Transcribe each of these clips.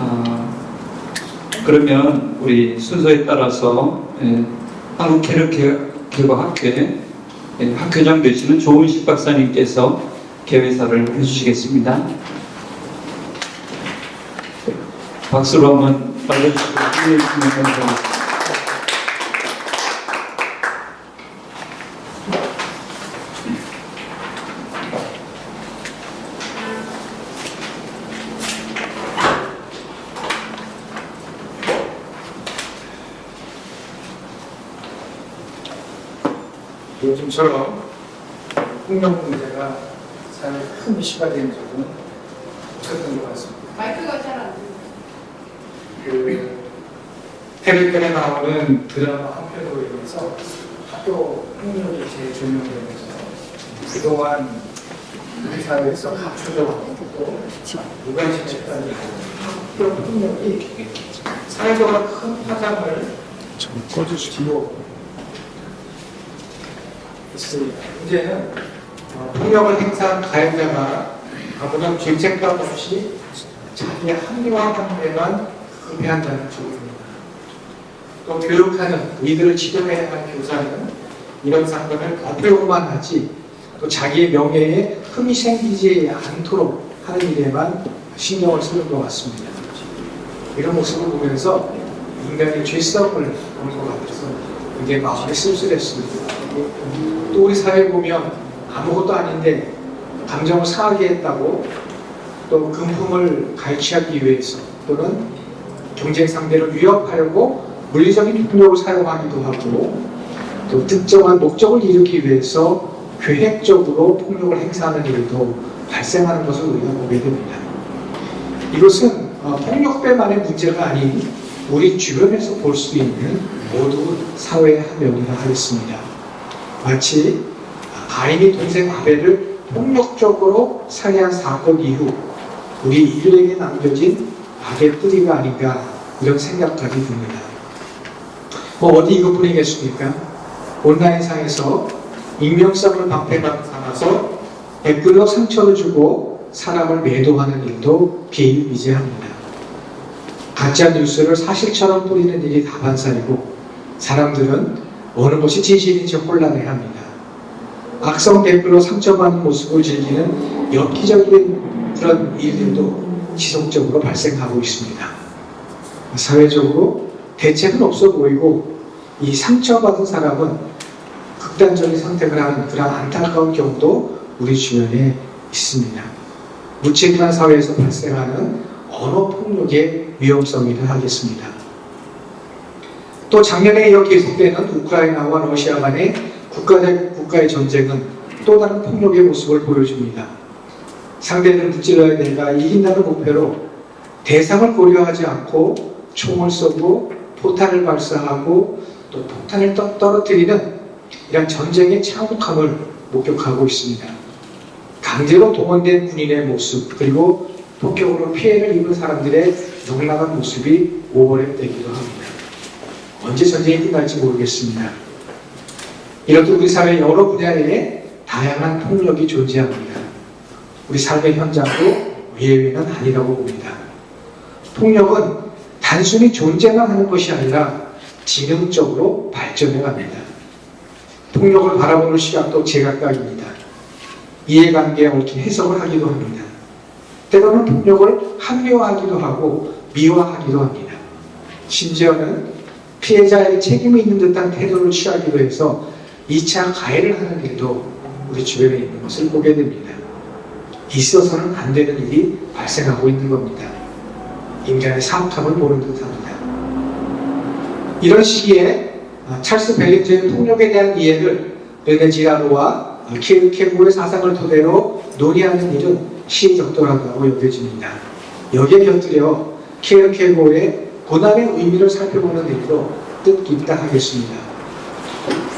아, 그러면 우리 순서에 따라서 예, 한국 캐릭터 학교에 예, 학교장 되시는 조은식 박사님께서 개회사를 해주시겠습니다. 박수로 한번 받아주시고 기대해주시면 감사하겠습니다. 요즘처럼 폭력 문제가 사회에 큰 이슈가 된 적은 없었던 것 같습니다. 마이크가 잘 안 들려. 그 텔레비전에 나오는 드라마 한 편으로 인해서 학교 폭력이 재조명되면서 그동안 우리 사회에서 합쳐져왔고 또 무관심했던 학교 폭력이 사회적으로 큰 파장을 뒤로 있습니다. 어, 폭력을 행사한 가해자가 아무런 죄책감 없이 자기의 합리화한 데만 급해한다는 쪽입니다. 또 교육하는 이들을 지도해야 할 교사는 이런 사건을 어려고만 하지 또 자기의 명예에 흠이 생기지 않도록 하는 일에만 신경을 쓰는 것 같습니다. 이런 모습을 보면서 인간의 죄성을 보는 것 같아서 굉장히 마음이 쓸쓸했습니다. 또 우리 사회 보면 아무것도 아닌데 감정을 상하게 했다고 또 금품을 갈취하기 위해서 또는 경쟁 상대를 위협하려고 물리적인 폭력을 사용하기도 하고 또 특정한 목적을 이루기 위해서 계획적으로 폭력을 행사하는 일도 발생하는 것을 우리가 보게 됩니다. 이것은 어, 폭력배만의 문제가 아닌 우리 주변에서 볼 수 있는 모두 사회의 한 면이라 하겠습니다. 마치 가인이 동생 아벨을 폭력적으로 살해한 사건 이후 우리 인류에게 남겨진 악의 뿌리가 아닌가 이런 생각까지 듭니다. 뭐 어디 이것뿐이겠습니까? 온라인상에서 익명성을 방패로 삼아서 댓글로 상처를 주고 사람을 매도하는 일도 비일비재합니다. 가짜 뉴스를 사실처럼 뿌리는 일이 다반사이고 사람들은 어느 것이 진실인지 혼란해 합니다. 악성 댓글로 상처받는 모습을 즐기는 엽기적인 그런 일들도 지속적으로 발생하고 있습니다. 사회적으로 대책은 없어 보이고 이 상처받은 사람은 극단적인 선택을 하는 그런 안타까운 경우도 우리 주변에 있습니다. 무책임한 사회에서 발생하는 언어 폭력의 위험성이라 하겠습니다. 또 작년에 이어 계속되는 우크라이나와 러시아 간의 국가 대 국가의 전쟁은 또 다른 폭력의 모습을 보여줍니다. 상대를 무찔러야 내가 이긴다는 목표로 대상을 고려하지 않고 총을 쏘고 포탄을 발사하고 또 폭탄을 떠- 떨어뜨리는 이런 전쟁의 참혹함을 목격하고 있습니다. 강제로 동원된 군인의 모습 그리고 폭격으로 피해를 입은 사람들의 용락한 모습이 오버랩되기도 합니다. 언제 전쟁이 끝날지 모르겠습니다. 이렇게 우리 사회 여러 분야에 다양한 폭력이 존재합니다. 우리 삶의 현장도 예외는 아니라고 봅니다. 폭력은 단순히 존재만 하는 것이 아니라 지능적으로 발전해 갑니다. 폭력을 바라보는 시각도 제각각입니다. 이해관계에 얽힌 해석을 하기도 합니다. 때로는 폭력을 합리화하기도 하고 미화하기도 합니다. 심지어는 피해자에게 책임이 있는 듯한 태도를 취하기도 해서 2차 가해를 하는 일도 우리 주변에 있는 것을 보게 됩니다. 있어서는 안 되는 일이 발생하고 있는 겁니다. 인간의 사악함을 모르는 듯합니다. 이런 시기에 아, 찰스 벨린저의 폭력에 대한 이해를 레네 지라노와 키르케고의 사상을 토대로 논의하는 일은 시적절하다고 여겨집니다. 여기에 곁들여 키르케고의 고난의 의미를 살펴보는 일도 뜻깊다 하겠습니다.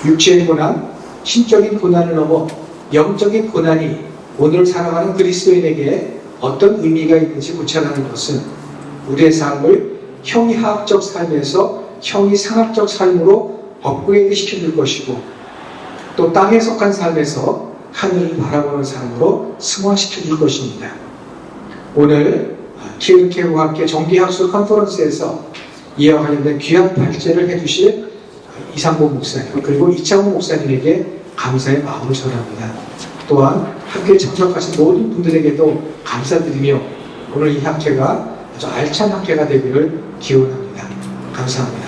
육체의 고난, 신적인 고난을 넘어 영적인 고난이 오늘 살아가는 그리스도인에게 어떤 의미가 있는지 고찰하는 것은 우리의 삶을 형이하학적 삶에서 형이상학적 삶으로 업그레이드 시켜줄 것이고 또 땅에 속한 삶에서 하늘을 바라보는 삶으로 승화시켜줄 것입니다. 오늘 키르케고학계 정기학술 컨퍼런스에서 이와 관련된 귀한 발제를 해주실 이상보 목사님 그리고 이창호 목사님에게 감사의 마음을 전합니다. 또한 학교에 참석하신 모든 분들에게도 감사드리며 오늘 이 학회가 아주 알찬 학회가 되기를 기원합니다. 감사합니다.